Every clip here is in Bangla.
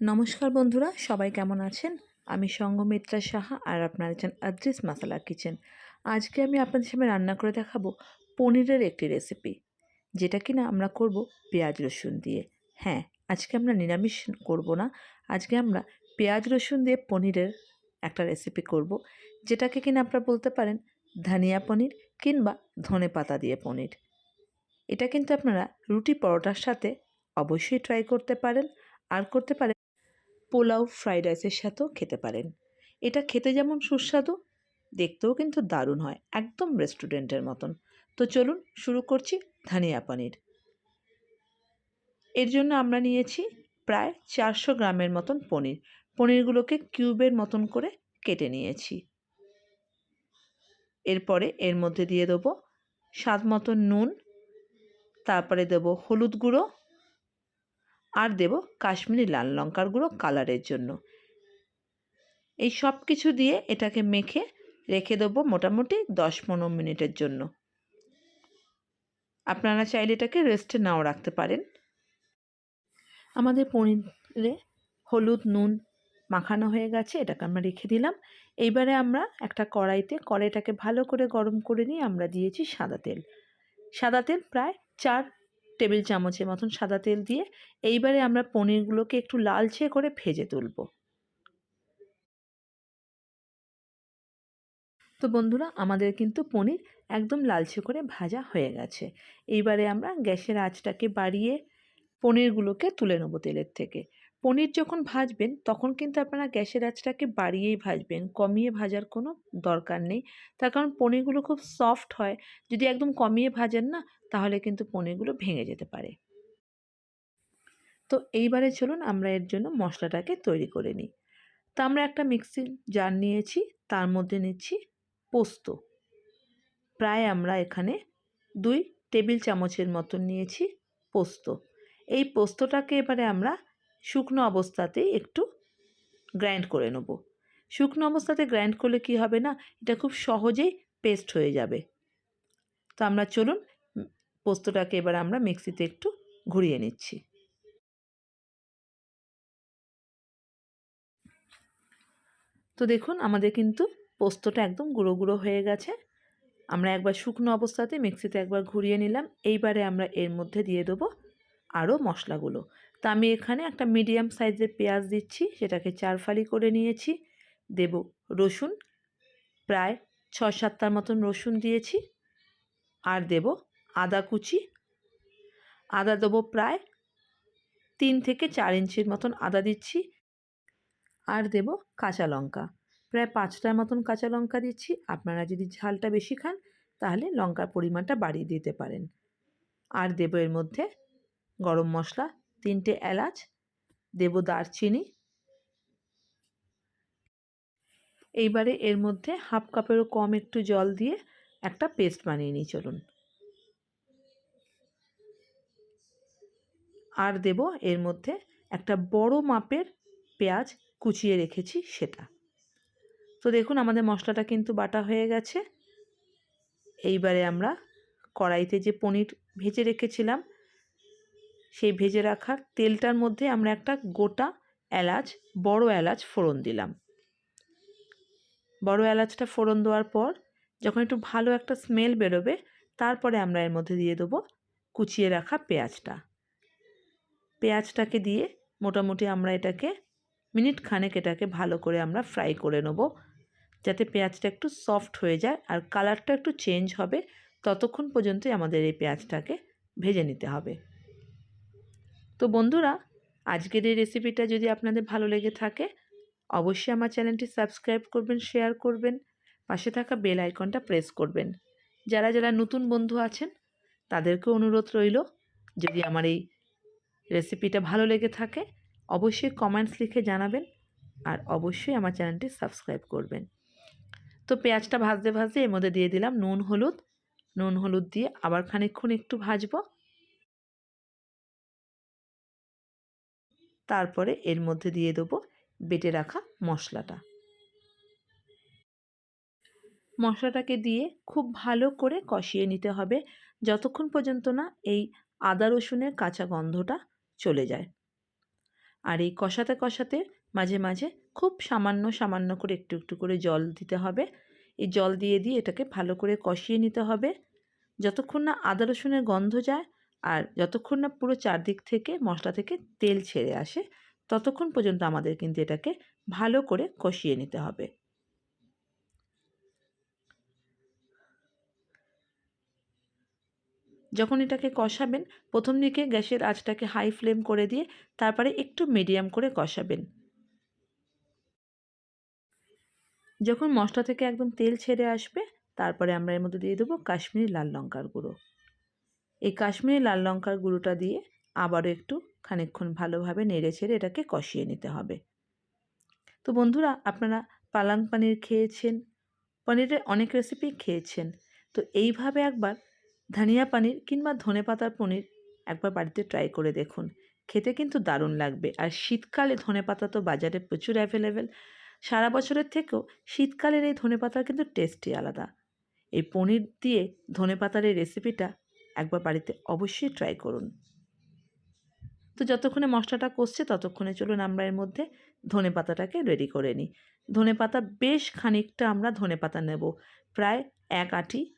নমস্কার বন্ধুরা, সবাই কেমন আছেন? আমি সঙ্গমিত্রা সাহা আর আপনার আছেন আদ্রিস মাসালা কিচেন। আজকে আমি আপনাদের সামনে রান্না করে দেখাবো পনিরের একটি রেসিপি যেটা কিনা আমরা করব পেঁয়াজ রসুন দিয়ে। হ্যাঁ আজকে আমরা নিরামিষ করব না, আজকে আমরা পেঁয়াজ রসুন দিয়ে পনিরের একটা রেসিপি করব, যেটাকে কিনা আপনারা বলতে পারেন ধনিয়া পনির কিংবা ধনে পাতা দিয়ে পনির। এটা কিন্তু আপনারা রুটি পরোটার সাথে অবশ্যই ট্রাই করতে পারেন, আর করতে পারেন পোলাও, ফ্রাইড রাইসের সাথেও খেতে পারেন। এটা খেতে যেমন সুস্বাদু, দেখতেও কিন্তু দারুণ হয়, একদম রেস্টুরেন্টের মতন। তো চলুন শুরু করছি ধনিয়া পনির। এর জন্য আমরা নিয়েছি প্রায় চারশো গ্রামের মতন পনির। পনিরগুলোকে কিউবের মতন করে কেটে নিয়েছি। এরপরে এর মধ্যে দিয়ে দেবো স্বাদ মতো নুন, তারপরে দেব হলুদ গুঁড়ো আর দেব কাশ্মীরি লাল লঙ্কার গুঁড়ো কালারের জন্য। এই সব কিছু দিয়ে এটাকে মেখে রেখে দেবো মোটামুটি দশ পনেরো মিনিটের জন্য। আপনারা চাইলে এটাকে রেস্টে নাও রাখতে পারেন। আমাদের পনিরে হলুদ, নুন মাখানো হয়ে গেছে, এটাকে আমরা রেখে দিলাম। এইবারে আমরা একটা কড়াইতে, কড়াইটাকে ভালো করে গরম করে নিয়ে আমরা দিয়েছি সাদা তেল। সাদা তেল প্রায় চার টেবিল চামচের মতন সাদা তেল দিয়ে এইবারে আমরা পনিরগুলোকে একটু লালচে করে ভেজে তুলব। তো বন্ধুরা, আমাদের কিন্তু পনির একদম লালচে করে ভাজা হয়ে গেছে। এইবারে আমরা গ্যাসের আঁচটাকে বাড়িয়ে পনিরগুলোকে তুলে নেব তেলের থেকে। পনির যখন ভাজবেন, তখন কিন্তু আপনারা গ্যাসের আঁচটাকে বাড়িয়েই ভাজবেন, কমিয়ে ভাজার কোনো দরকার নেই। তার কারণ পনিরগুলো খুব সফট হয়, যদি একদম কমিয়ে ভাজেন না, তাহলে কিন্তু পনিরগুলো ভেঙে যেতে পারে। তো এইবারে চলুন আমরা এর জন্য মশলাটাকে তৈরি করে নিই। তা আমরা একটা মিক্সি জার নিয়েছি, তার মধ্যে নিচ্ছি পোস্ত। প্রায় আমরা এখানে দুই টেবিল চামচের মতন নিয়েছি পোস্ত। এই পোস্তটাকে এবারে আমরা শুকনো অবস্থাতেই একটু গ্রাইন্ড করে নেব। শুকনো অবস্থাতে গ্রাইন্ড করলে কি হবে না? এটা খুব সহজেই পেস্ট হয়ে যাবে। তো আমরা চলুন পোস্তটাকে এবার আমরা মিক্সিতে একটু ঘুরিয়ে নিচ্ছি। তো দেখুন, আমাদের কিন্তু পোস্তটা একদম গুঁড়ো গুঁড়ো হয়ে গেছে। আমরা একবার শুকনো অবস্থাতে মিক্সিতে একবার ঘুরিয়ে নিলাম। এইবারে আমরা এর মধ্যে দিয়ে দেবো আরও মশলাগুলো। তো আমি এখানে একটা মিডিয়াম সাইজের পেঁয়াজ দিচ্ছি, সেটাকে চার ফালি করে নিয়েছি। দেব রসুন, প্রায় ছ সাতটার মতন রসুন দিয়েছি। আর দেব আদা কুচি। আদা দেবো প্রায় তিন থেকে চার ইঞ্চির মতন আদা দিচ্ছি। আর দেব কাঁচা লঙ্কা। প্রায় পাঁচটার মতন কাঁচা লঙ্কা দিচ্ছি। আপনারা যদি ঝালটা বেশি খান, তাহলে লঙ্কার পরিমাণটা বাড়িয়ে দিতে পারেন। আর দেব এর মধ্যে গরম মশলা তিনটে এলাচ, দেব দারচিনি। এইবারে এর মধ্যে হাফ কাপেরও কম একটু জল দিয়ে একটা পেস্ট বানিয়ে নিই, চলুন। আর দেব এর মধ্যে একটা বড় মাপের পেঁয়াজ কুচিয়ে রেখেছি সেটা। তো দেখুন, আমাদের মশলাটা কিন্তু বাটা হয়ে গেছে। এইবারে আমরা কড়াইতে যে পনির ভেজে রেখেছিলাম সেই ভেজে রাখা তেলটার মধ্যে আমরা একটা গোটা এলাচ, বড় এলাচ ফোড়ন দিলাম। বড় এলাচটা ফোড়ন দেওয়ার পর যখন একটু ভালো একটা স্মেল বেরোবে, তারপরে আমরা এর মধ্যে দিয়ে দেবো কুচিয়ে রাখা পেঁয়াজটা। পেঁয়াজটাকে দিয়ে মোটামুটি আমরা এটাকে মিনিট খানেক এটাকে ভালো করে আমরা ফ্রাই করে নেব, যাতে পেঁয়াজটা একটু সফট হয়ে যায় আর কালারটা একটু চেঞ্জ হবে, ততক্ষণ পর্যন্তই আমাদের এই পেঁয়াজটাকে ভেজে নিতে হবে। তো বন্ধুরা, আজকের এই রেসিপিটা যদি আপনাদের ভালো লেগে থাকে, অবশ্যই আমার চ্যানেলটি সাবস্ক্রাইব করবেন শেয়ার করবেন, পাশে থাকা বেল আইকনটা প্রেস করবেন। যারা যারা নতুন বন্ধু আছেন তাদেরকেও অনুরোধ রইল, যদি আমার এই রেসিপিটা ভালো লেগে থাকে, অবশ্যই কমেন্টস লিখে জানাবেন আর অবশ্যই আমার চ্যানেলটি সাবস্ক্রাইব করবেন। তো পেঁয়াজটা ভাজতে ভাজতে এর মধ্যে দিয়ে দিলাম নুন, হলুদ। নুন, হলুদ দিয়ে আবার খানিকক্ষণ একটু ভাজবো। তারপরে এর মধ্যে দিয়ে দেবো বেটে রাখা মশলাটা। মশলাটাকে দিয়ে খুব ভালো করে কষিয়ে নিতে হবে যতক্ষণ পর্যন্ত না এই আদা রসুনের কাঁচা গন্ধটা চলে যায়। আর এই কষাতে কষাতে মাঝে মাঝে খুব সামান্য সামান্য করে একটু একটু করে জল দিতে হবে। এই জল দিয়ে দিয়ে এটাকে ভালো করে কষিয়ে নিতে হবে। যতক্ষণ না আদা রসুনের গন্ধ যায় আর যতক্ষণ না পুরো চারদিক থেকে মশলা থেকে তেল ছেড়ে আসে, ততক্ষণ পর্যন্ত আমাদের কিন্তু এটাকে ভালো করে কষিয়ে নিতে হবে। যখন এটাকে কষাবেন, প্রথম দিকে গ্যাসের আঁচটাকে হাই ফ্লেম করে দিয়ে তারপরে একটু মিডিয়াম করে কষাবেন। যখন মশলা থেকে একদম তেল ছেড়ে আসবে, তারপরে আমরা এর মধ্যে দিয়ে দেবো কাশ্মীরি লাল লঙ্কার গুঁড়ো। এই কাশ্মীরি লাল লঙ্কার গুঁড়োটা দিয়ে আবারও একটু খানিকক্ষণ ভালোভাবে নেড়ে ছেড়ে এটাকে কষিয়ে নিতে হবে। তো বন্ধুরা, আপনারা পালাং পানির খেয়েছেন? পনিরের অনেক রেসিপি খেয়েছেন। তো এইভাবে একবার ধনিয়া পানির কিংবা ধনে পাতার পনির একবার বাড়িতে ট্রাই করে দেখুন। খেতে কিন্তু দারুণ লাগবে। আর শীতকালে ধনে পাতা তো বাজারে প্রচুর অ্যাভেলেবেল সারা বছরের থেকেও শীতকালের এই ধনে পাতার কিন্তু টেস্টই আলাদা। এই পনির দিয়ে ধনে পাতার এই রেসিপিটা একবার বাড়িতে অবশ্যই ট্রাই করুন। তো যতক্ষণে মশলাটা কষছে ততক্ষণে চলুন আমরা এর মধ্যে ধনে পাতাটাকে রেডি করে নিই। ধনে পাতা বেশ খানিকটা আমরা ধনে পাতা নেব, প্রায় এক আটি।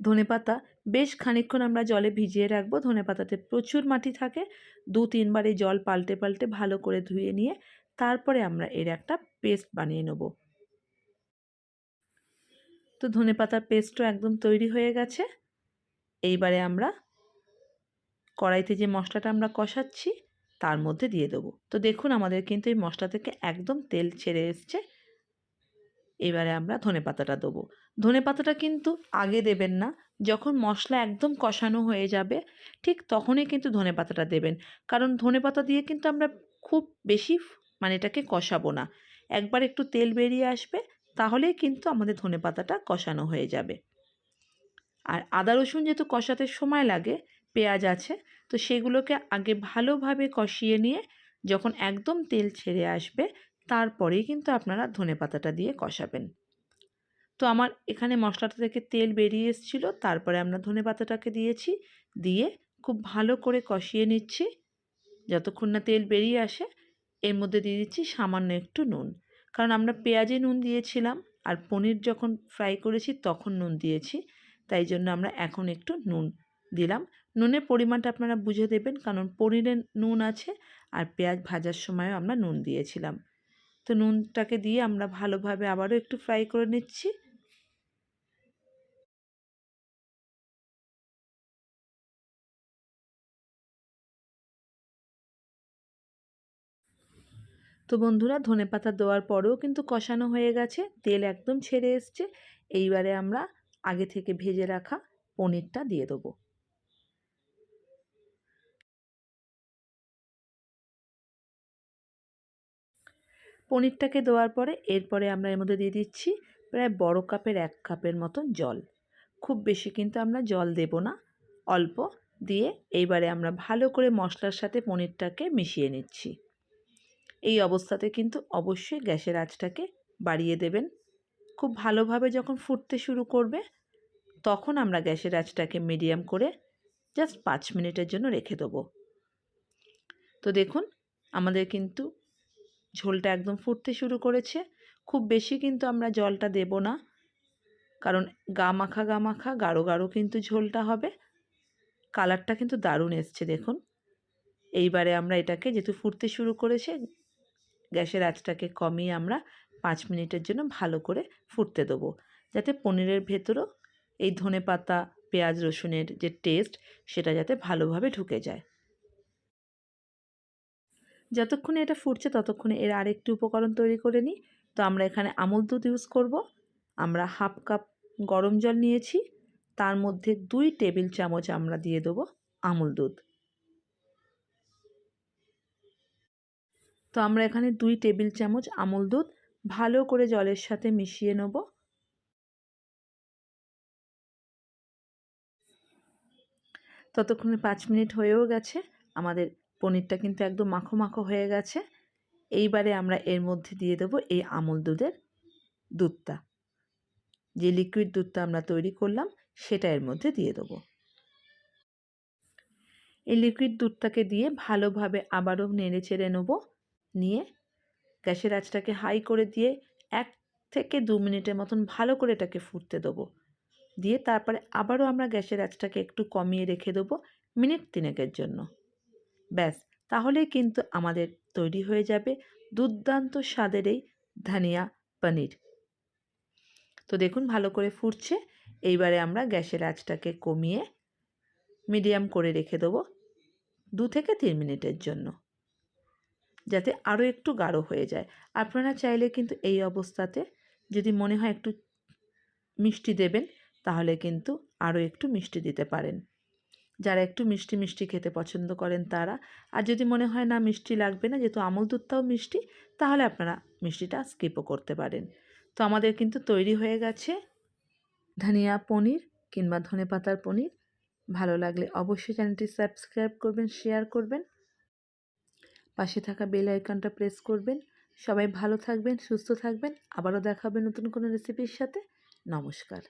ধনে পাতা বেশ খানিকক্ষণ আমরা জলে ভিজিয়ে রাখব। ধনে পাতাতে প্রচুর মাটি থাকে। দু তিনবার এই জল পাল্টে পাল্টে ভালো করে ধুয়ে নিয়ে তারপরে আমরা এর একটা পেস্ট বানিয়ে নেব। তো ধনে পাতার পেস্টও একদম তৈরি হয়ে গেছে। এইবারে আমরা কড়াইতে যে মশলাটা আমরা কষাচ্ছি, তার মধ্যে দিয়ে দেবো। তো দেখুন, আমাদের কিন্তু এই মশলা থেকে একদম তেল ছেড়ে এসছে। এবারে আমরা ধনে পাতাটা দেবো। ধনে পাতাটা কিন্তু আগে দেবেন না। যখন মশলা একদম কষানো হয়ে যাবে, ঠিক তখনই কিন্তু ধনে পাতাটা দেবেন। কারণ ধনে পাতা দিয়ে কিন্তু আমরা খুব বেশি মানে এটাকে কষাবো না। একবার একটু তেল বেরিয়ে আসবে, তাহলেই কিন্তু আমাদের ধনে পাতাটা কষানো হয়ে যাবে। আর আদা, রসুন যেহেতু কষাতে সময় লাগে, পেঁয়াজ আছে, তো সেগুলোকে আগে ভালোভাবে কষিয়ে নিয়ে যখন একদম তেল ছেড়ে আসবে, তারপরেই কিন্তু আপনারা ধনে পাতাটা দিয়ে কষাবেন। তো আমার এখানে মশলাটা থেকে তেল বেরিয়ে এসেছিল, তারপরে আমরা ধনে পাতাটাকে দিয়েছি, দিয়ে খুব ভালো করে কষিয়ে নিচ্ছি। যতক্ষণ না তেল বেরিয়ে আসে, এর মধ্যে দিয়ে দিচ্ছি সামান্য একটু নুন। কারণ আমরা পেঁয়াজে নুন দিয়েছিলাম, আর পনির যখন ফ্রাই করেছি, তখন নুন দিয়েছি। তাই জন্য আমরা এখন একটু নুন দিলাম। নুনের পরিমাণটা আপনারা বুঝে দেবেন, কারণ পনিরে নুন আছে আর পেঁয়াজ ভাজার সময়ও আমরা নুন দিয়েছিলাম। তো নুনটাকে দিয়ে আমরা ভালোভাবে আবারও একটু ফ্রাই করে নিচ্ছি। তো বন্ধুরা ধনে পাতা দেওয়ার পরেও কিন্তু কষানো হয়ে গেছে, তেল একদম ছেড়ে এসছে। এইবারে আমরা আগে থেকে ভেজে রাখা পনিরটা দিয়ে দেবো। পনিরটাকে দেওয়ার পরে এরপরে আমরা এর মধ্যে দিয়ে দিচ্ছি প্রায় বড় কাপের এক কাপের মতন জল। খুব বেশি কিন্তু আমরা জল দেব না, অল্প দিয়ে এইবারে আমরা ভালো করে মশলার সাথে পনিরটাকে মিশিয়ে নিচ্ছি। এই অবস্থাতে কিন্তু অবশ্যই গ্যাসের আঁচটাকে বাড়িয়ে দেবেন। খুব ভালোভাবে যখন ফুটতে শুরু করবে, তখন আমরা গ্যাসের আঁচটাকে মিডিয়াম করে জাস্ট পাঁচ মিনিটের জন্য রেখে দেবো। তো দেখুন, আমাদের কিন্তু ঝোলটা একদম ফুটতে শুরু করেছে। খুব বেশি কিন্তু আমরা জলটা দেব না, কারণ গা মাখা গা মাখা গাঢ় গাঢ় কিন্তু ঝোলটা হবে। কালারটা কিন্তু দারুণ এসছে, দেখুন। এইবারে আমরা এটাকে যেহেতু ফুটতে শুরু করেছে, গ্যাসের আঁচটাকে কমিয়ে আমরা পাঁচ মিনিটের জন্য ভালো করে ফুটতে দেবো। যাতে পনিরের ভেতরও এই ধনে পাতা, পেঁয়াজ, রসুনের যে টেস্ট সেটা যাতে ভালোভাবে ঢুকে যায়। যতক্ষণে এটা ফুটছে ততক্ষণে এর আরেকটি উপকরণ তৈরি করে নিই। তো আমরা এখানে আমুল দুধ ইউজ করব। আমরা হাফ কাপ গরম জল নিয়েছি। তার মধ্যে দুই টেবিল চামচ আমরা দিয়ে দেবো আমুল দুধ। তো আমরা এখানে দুই টেবিল চামচ আমুল দুধ ভালো করে জলের সাথে মিশিয়ে নেব। ততক্ষণে পাঁচ মিনিট হয়েও গেছে। আমাদের পনিরটা কিন্তু একদম মাখো মাখো হয়ে গেছে। এইবারে আমরা এর মধ্যে দিয়ে দেবো এই আমুল দুধের দুধটা। যে লিকুইড দুধটা আমরা তৈরি করলাম, সেটা এর মধ্যে দিয়ে দেবো। এই লিকুইড দুধটাকে দিয়ে ভালোভাবে আবারও নেড়ে চেড়ে নেব, নিয়ে গ্যাসের আঁচটাকে হাই করে দিয়ে এক থেকে দু মিনিটের মতন ভালো করে এটাকে ফুটতে দেবো। দিয়ে তারপরে আবারও আমরা গ্যাসের আঁচটাকে একটু কমিয়ে রেখে দেবো মিনিট তিনেকের জন্য। ব্যাস, তাহলেই কিন্তু আমাদের তৈরি হয়ে যাবে দুর্দান্ত স্বাদের এই ধনিয়া পনির। তো দেখুন ভালো করে ফুটছে, এইবারে আমরা গ্যাসের আঁচটাকে কমিয়ে মিডিয়াম করে রেখে দেবো দু থেকে তিন মিনিটের জন্য। যাতে আরও একটু গাঢ় হয়ে যায়। আপনারা চাইলে কিন্তু এই অবস্থাতে যদি মনে হয় একটু মিষ্টি দেবেন, তাহলে কিন্তু আরও একটু মিষ্টি দিতে পারেন। যারা একটু মিষ্টি মিষ্টি খেতে পছন্দ করেন তারা। আর যদি মনে হয় না মিষ্টি লাগবে না, যেহেতু আমল দুধটাও মিষ্টি, তাহলে আপনারা মিষ্টিটা স্কিপও করতে পারেন। তো আমাদের কিন্তু তৈরি হয়ে গেছে ধনিয়া পনির কিংবা ধনে পাতার পনির। ভালো লাগলে অবশ্যই চ্যানেলটি সাবস্ক্রাইব করবেন শেয়ার করবেন। পাশে থাকা বেল আইকনটা প্রেস করবেন। সবাই ভালো থাকবেন, সুস্থ থাকবেন। আবারও দেখাবেন নতুন কোনো রেসিপির সাথে। নমস্কার।